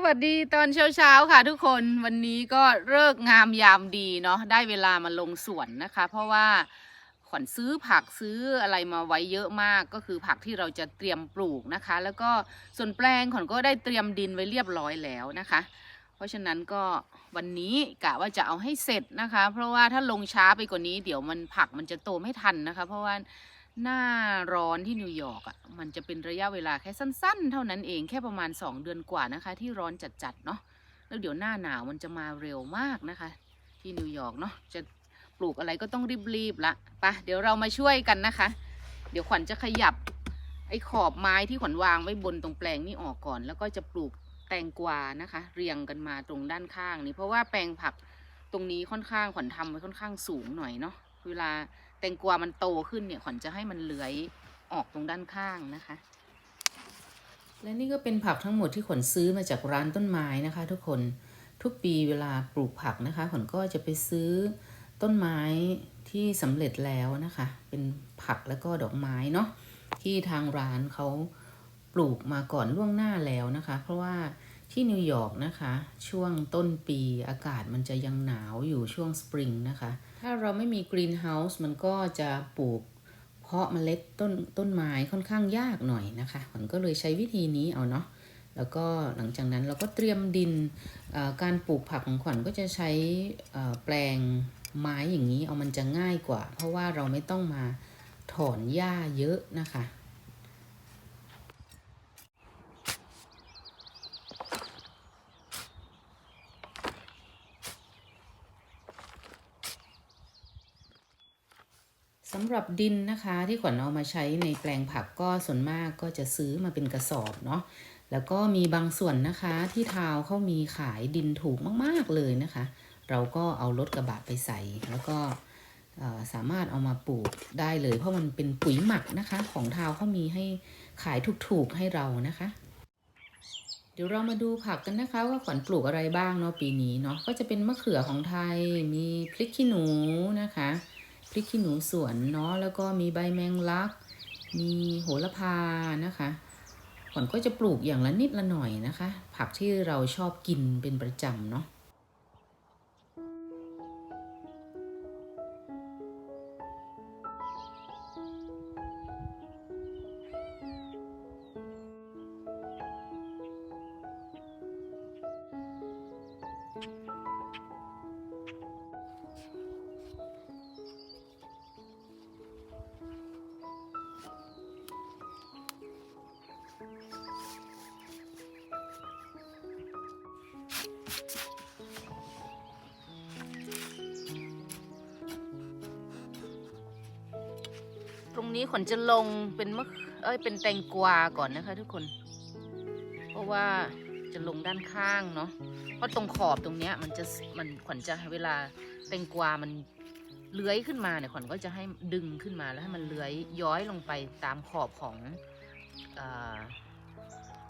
สวัสดีตอนเช้าๆค่ะทุกคนวันนี้ก็เลิกงามยามดีเนาะได้เวลามาลงสวนนะคะ เพราะว่าขวัญซื้อผักซื้ออะไรมาไว้เยอะมากก็คือผักที่เราจะเตรียมปลูกนะคะ แล้วก็ส่วนแปลงขวัญก็ได้เตรียมดินไว้เรียบร้อยแล้วนะคะ เพราะฉะนั้นก็วันนี้กะว่าจะเอาให้เสร็จนะคะ เพราะว่าถ้าลงช้าไปกว่านี้เดี๋ยวมันผักมันจะโตไม่ทันนะคะ เพราะว่า หน้าร้อนที่นิวยอร์กอะมันจะเป็นระยะเวลาแค่สั้น ๆ เท่านั้นเองแค่ประมาณ 2 เดือนกว่านะคะ ที่ร้อนจัดๆเนาะแล้วเดี๋ยวหน้าหนาวมันจะมาเร็วมากนะคะ ที่นิวยอร์กเนาะจะปลูกอะไรก็ต้องรีบๆละไปะเดี๋ยวเรามาช่วยกันนะคะ เดี๋ยวขวัญจะขยับไอ้ขอบไม้ที่ขวัญวางไว้บนตรงแปลงนี้ออกก่อน แล้วก็จะปลูกแตงกวานะคะ เรียงกันมาตรงด้านข้างนี้เพราะว่าแปลงผักตรงนี้ค่อนข้างขวัญทำไว้ค่อนข้างสูงหน่อยเนาะเวลา แตงกวามันโตขึ้นเนี่ยขวัญจะให้มันเลื้อยออกตรงด้านข้างนะคะ และนี่ก็เป็นผักทั้งหมดที่ขวัญซื้อมาจากร้านต้นไม้นะคะ ทุกคนทุกปีเวลาปลูกผักนะคะขวัญก็จะไปซื้อต้นไม้ที่สำเร็จแล้วนะคะ เป็นผักแล้วก็ดอกไม้เนาะที่ทางร้านเขาปลูกมาก่อนล่วงหน้าแล้วนะคะ เพราะว่าที่นิวยอร์กนะคะ ช่วงต้นปีอากาศมันจะยังหนาวอยู่ช่วงสปริงนะคะ ถ้าเราไม่มีกรีนเฮาส์มันก็จะปลูกเพาะเมล็ดต้นต้นไม้ค่อนข้างยากหน่อยนะคะผมก็เลยใช้วิธีนี้เอาเนาะแล้วก็หลังจากนั้นเราก็เตรียมดินการปลูกผักของขวัญก็จะใช้แปลงไม้อย่างนี้เอามันจะง่ายกว่า เพราะว่าเราไม่ต้องมาถอนหญ้าเยอะนะคะ สำหรับดินนะคะที่ขวัญเอามาใช้ในแปลงผักก็ส่วนมากก็จะซื้อมาเป็นกระสอบเนาะแล้วก็มีบางส่วนนะคะที่ทาวเขามีขายดินถูกมากๆเลยนะคะ เราก็เอารถกระบะไปใส่ แล้วก็สามารถเอามาปลูกได้เลย เพราะมันเป็นปุ๋ยหมักนะคะ ของทาวเขามีให้ขายถูกๆให้เรานะคะ เดี๋ยวเรามาดูผักกันนะคะว่าขวัญปลูกอะไรบ้างเนาะปีนี้เนาะก็จะเป็นมะเขือของไทยมีพริกขี้หนูนะคะ พริกขี้หนูสวนเนาะแล้วก็มีใบแมงลัก มีโหระพานะคะขวัญก็จะปลูกอย่างละนิดละหน่อยนะคะ ผักที่เราชอบกินเป็นประจำเนาะ ตรงนี้ขวัญจะลงเป็นมะเอ้ยเป็นแตงกวาก่อนนะคะทุกคน เพราะว่าจะลงด้านข้างเนาะ เพราะตรงขอบตรงเนี้ยมันจะมันขวัญจะเวลาแตงกวา มันเลื้อยขึ้นมาเนี่ยขวัญก็จะให้ดึงขึ้นมาแล้วให้มันเลื้อยย้อยลงไปตามขอบของอา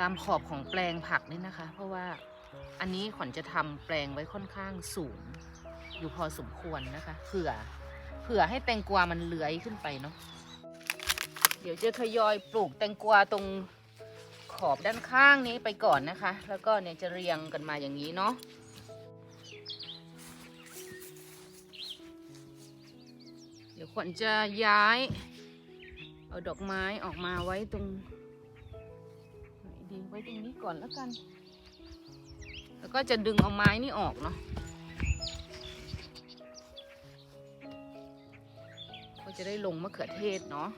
ตามขอบของแปลงผักนี่นะคะ เพราะว่า อันนี้ขวัญจะทำแปลงไว้ค่อนข้างสูง อยู่พอสมควรนะคะ เผื่อ เผื่อให้แตงกวามันเลื้อยขึ้นไปเนาะ เดี๋ยวจะทยอยปลูกแตงกวาตรงขอบด้านข้างนี้ไปก่อนนะคะ แล้วก็เนี่ยจะเรียงกันมาอย่างนี้เนาะเดี๋ยวขวัญจะย้าย เอาดอกไม้ออกมาไว้ตรงดีไว้ตรงนี้ก่อนแล้วกัน แล้วก็จะดึงเอาไม้นี่ออกเนาะก็จะได้ลงมะเขือเทศเนาะ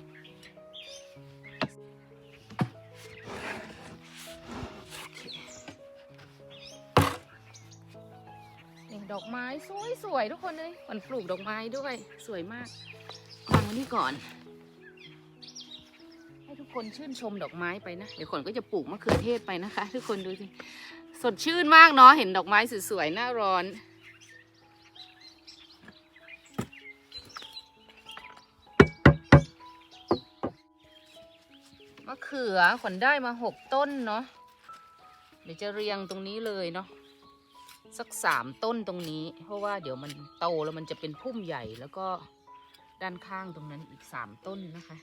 นี่ดอกไม้สวยๆทุกคนเลยมันปลูกดอกไม้ด้วยสวยมากวางนี่ก่อน ให้ทุกคนชื่นชมดอกไม้ไปนะ เดี๋ยวคนก็จะปลูกมะเขือเทศไปนะคะ ทุกคนดูสิ สดชื่นมากเนาะเห็นดอกไม้สวยๆหน้าร้อน มะเขือขวัญได้มาหกต้นเนาะเดี๋ยวจะเรียงตรงนี้เลยเนาะสักสามต้นตรงนี้ เพราะว่าเดี๋ยวมันโตแล้วมันจะเป็นพุ่มใหญ่แล้วก็ด้านข้างตรงนั้นอีกสามต้นนะคะ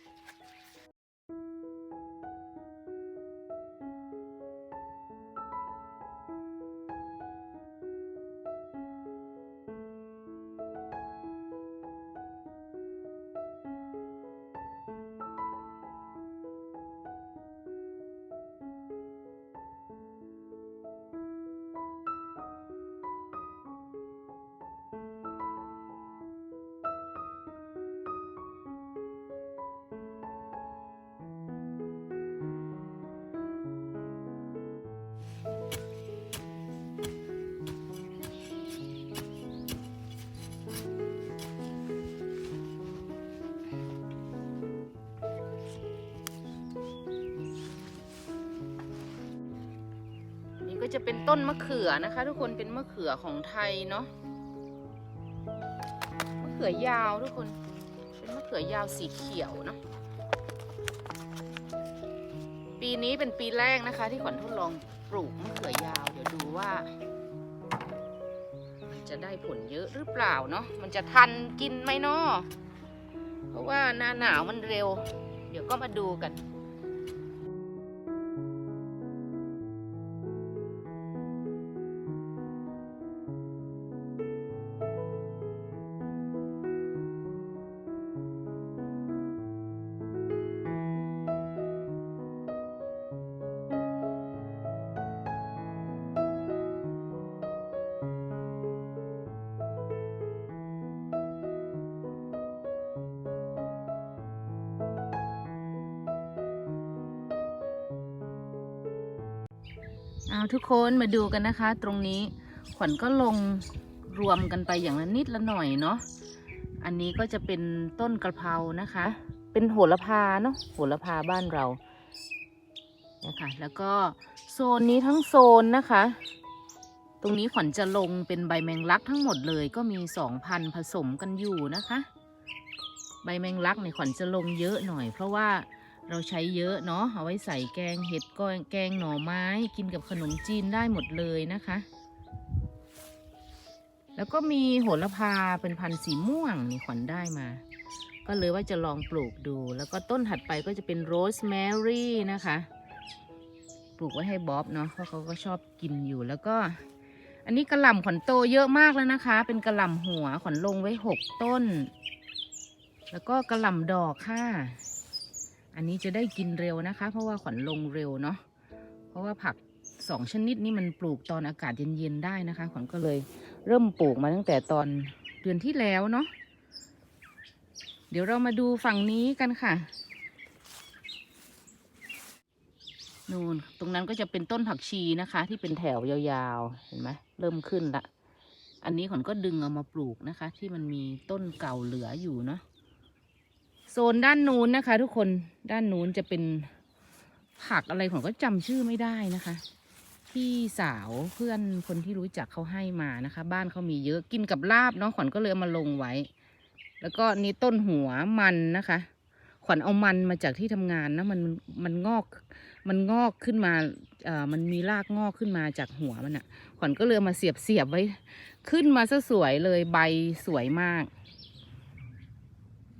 จะเป็นต้นมะเขือนะคะ ทุกคนเป็นมะเขือของไทยเนาะมะเขือยาวทุกคนเป็นมะเขือยาวสีเขียวเนาะปีนี้เป็นปีแรกนะคะ ที่ขวัญทดลองปลูกมะเขือยาว เดี๋ยวดูว่า มันจะได้ผลเยอะหรือเปล่าเนาะมันจะทันกินไหมเนาะเพราะว่าหน้าหนาวมันเร็ว เดี๋ยวก็มาดูกัน เอาทุกคนมาดูกันนะคะ ตรงนี้ขวัญก็ลงรวมกันไปอย่างละนิดละหน่อยเนาะอันนี้ก็จะเป็นต้นกระเพรานะคะ เป็นโหระพาเนาะโหระพาบ้านเรานะคะแล้วก็โซนนี้ทั้งโซนนะคะ ตรงนี้ขวัญจะลงเป็นใบแมงลักทั้งหมดเลยก็มีสองพันผสมกันอยู่นะคะ ใบแมงลักเนี่ยขวัญจะลงเยอะหน่อย เพราะว่า เราใช้เยอะเนาะเอาไว้ใส่แกงเห็ดก็แกงหน่อไม้กินกับขนมจีนได้หมดเลยนะคะ แล้วก็มีโหระพาเป็นพันธุ์สีม่วงนี่ขวัญได้มา ก็เลยว่าจะลองปลูกดู แล้วก็ต้นถัดไปก็จะเป็นโรสแมรี่นะคะ ปลูกไว้ให้บ๊อบเนาะเพราะเขาก็ชอบกินอยู่แล้วก็ อันนี้กระหล่ำขวัญโตเยอะมากแล้วนะคะ เป็นกระหล่ำหัวขวัญลงไว้หกต้นแล้วก็กระหล่ำดอกค่ะ อันนี้จะได้กินเร็วนะคะ เพราะว่าขวัญลงเร็วเนาะ เพราะว่าผักสองชนิดนี้มันปลูกตอนอากาศเย็นๆได้นะคะ ขวัญก็เลยเริ่มปลูกมาตั้งแต่ตอนเดือนที่แล้วเนาะ เดี๋ยวเรามาดูฝั่งนี้กันค่ะนู่นตรงนั้นก็จะเป็นต้นผักชีนะคะ ที่เป็นแถวยาวๆ เห็นไหมเริ่มขึ้นละ อันนี้ขวัญก็ดึงเอามาปลูกนะคะ ที่มันมีต้นเก่าเหลืออยู่เนาะ นด้านนู้นนะคะ ทุกคนด้านนู้นจะเป็นผักอะไรผมก็จำชื่อไม่ได้นะคะ พี่สาวเพื่อนคนที่รู้จักเขาให้มานะคะ บ้านเขามีเยอะกินกับลาบเนาะขวัญก็เลยเอามาลงไว้ แล้วก็นี่ต้นหัวมันนะคะ ขวัญเอามันมาจากที่ทำงานนะมันมันงอก มันงอกขึ้นมาเอ่อมันมีรากงอกขึ้นมาจากหัวมันอะ่ะ ขวัญก็เลยเอามาเสียบเสียบไว้ ขึ้นมาซะสวยเลยใบสวยมาก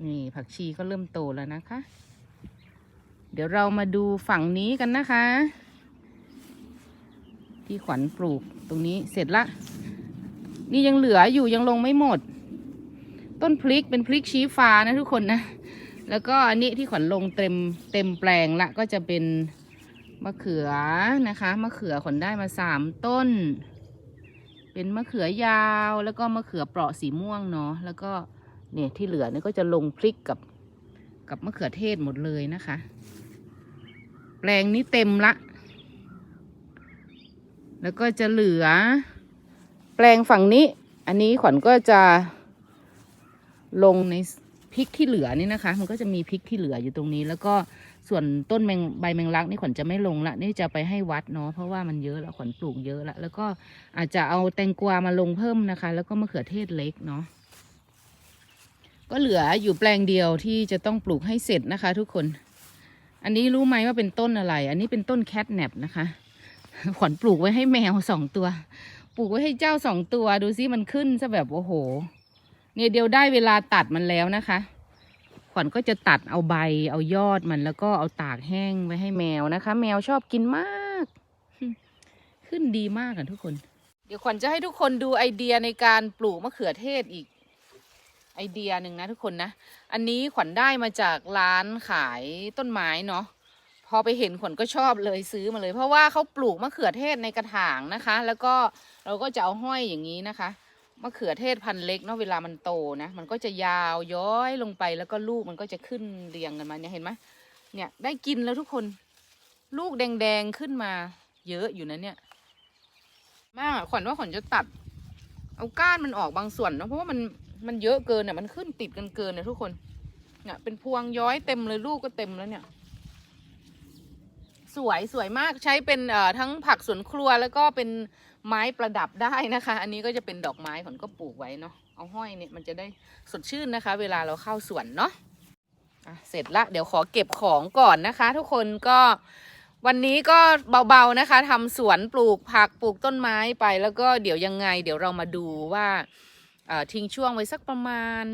นี่ผักชีก็เริ่มโตแล้วนะคะ เดี๋ยวเรามาดูฝั่งนี้กันนะคะ ที่ขวัญปลูกตรงนี้เสร็จละ นี่ยังเหลืออยู่ยังลงไม่หมด ต้นพริกเป็นพริกชี้ฟ้านะทุกคนนะ แล้วก็อันนี้ที่ขวัญลงเต็มเต็มแปลงละก็จะเป็นมะเขือนะคะมะเขือขวัญได้มาสามต้น เป็นมะเขือยาวแล้วก็มะเขือเปราะสีม่วงเนาะแล้วก็ เนี่ยที่เหลือเนี่ยก็จะลงพริกกับกับมะเขือเทศหมดเลยนะคะ แปลงนี้เต็มละ แล้วก็จะเหลือ แปลงฝั่งนี้ อันนี้ขวัญก็จะลงในพริกที่เหลือนี่นะคะ มันก็จะมีพริกที่เหลืออยู่ตรงนี้ แล้วก็ส่วนต้นแมงใบแมงลักนี่ขวัญจะไม่ลงละนี่จะไปให้วัดเนาะเพราะว่ามันเยอะแล้วขวัญปลูกเยอะละแล้วก็อาจจะเอาแตงกวามาลงเพิ่มนะคะ แล้วก็มะเขือเทศเล็กเนาะ ก็เหลืออยู่แปลงเดียวที่จะต้องปลูกให้เสร็จนะคะ ทุกคน อันนี้รู้ไหมว่าเป็นต้นอะไร อันนี้เป็นต้นแคทแนปนะคะขวัญปลูกไว้ให้แมวสองตัว ปลูกไว้ให้เจ้าสองตัว ดูซิมันขึ้นซะแบบโอ้โห เนี่ยเดียวได้เวลาตัดมันแล้วนะคะ ขวัญก็จะตัดเอาใบ เอายอดมันแล้วก็เอาตากแห้งไว้ให้แมวนะคะ แมวชอบกินมาก ขึ้นดีมากอะทุกคน เดี๋ยวขวัญจะให้ทุกคนดูไอเดียในการปลูกมะเขือเทศอีก ไอเดียหนึ่งนะทุกคนนะ อันนี้ขวัญได้มาจากร้านขายต้นไม้เนาะพอไปเห็นขวัญก็ชอบเลยซื้อมาเลย เพราะว่าเขาปลูกมะเขือเทศในกระถางนะคะ แล้วก็เราก็จะเอาห้อยอย่างนี้นะคะมะเขือเทศพันเล็กเนาะเวลามันโตนะมันก็จะยาวย้อยลงไปแล้วก็ลูกมันก็จะขึ้นเรียงกันมาเนี่ยเห็นไหมเนี่ยได้กินแล้วทุกคน ลูกแดงๆขึ้นมา เยอะอยู่นะเนี่ย มากอะขวัญว่าขวัญจะตัด เอาก้านมันออกบางส่วนเนาะเพราะว่ามัน มันเยอะเกินเนี่ยมันขึ้นติดกันเกินเนี่ยทุกคน เนี่ยเป็นพวงย้อยเต็มเลยลูกก็เต็มแล้วเนี่ย สวยสวยมากใช้เป็นเอ่อทั้งผักสวนครัวแล้วก็เป็นไม้ประดับได้นะคะ อันนี้ก็จะเป็นดอกไม้ขอนก็ปลูกไว้เนาะเอาห้อยเนี่ยมันจะได้สดชื่นนะคะ เวลาเราเข้าสวนเนาะะเสร็จละเดี๋ยวขอเก็บของก่อนนะคะ ทุกคนก็วันนี้ก็เบาๆนะคะทำสวนปลูกผักปลูกต้นไม้ไป แล้วก็เดี๋ยวยังไง เดี๋ยวเรามาดูว่า ทิ้งช่วงไว้สักประมาณ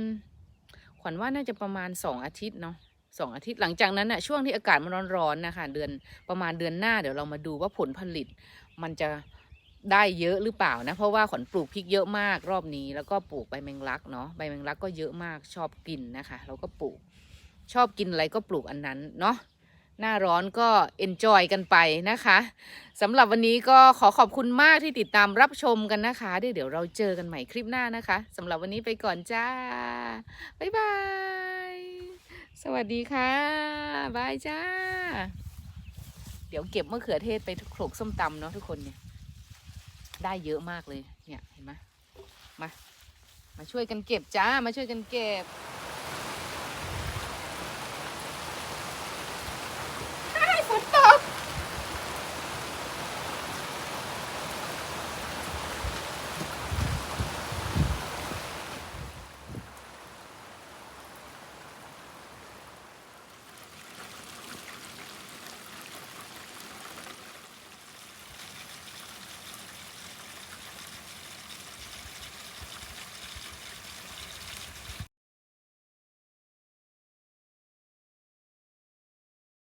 ขวัญว่าน่าจะประมาณสองอาทิตย์เนาะสองอาทิตย์หลังจากนั้นน่ะช่วงที่อากาศมันร้อนๆนะคะเดือนประมาณเดือนหน้าเดี๋ยวเรามาดูว่าผลผลิต มันจะได้เยอะหรือเปล่านะ เพราะว่าขวัญปลูกพริกเยอะมากรอบนี้แล้วก็ปลูกใบแมงลักเนาะใบแมงลักก็เยอะมากชอบกินนะคะ เราก็ปลูกชอบกินอะไรก็ปลูกอันนั้นเนาะ หน้าร้อนก็เอนจอยกันไปนะคะสำหรับวันนี้ก็ขอขอบคุณมากที่ติดตามรับชมกันนะคะเดี๋ยวเราเจอกันใหม่คลิปหน้านะคะสำหรับวันนี้ไปก่อนจ้า บ๊ายบาย สวัสดีค่ะ บายจ้า เดี๋ยวเก็บมะเขือเทศไปโขลกส้มตำเนาะทุกคนเนี่ย ได้เยอะมากเลย เนี่ยเห็นไหมมา มาช่วยกันเก็บจ้า มาช่วยกันเก็บ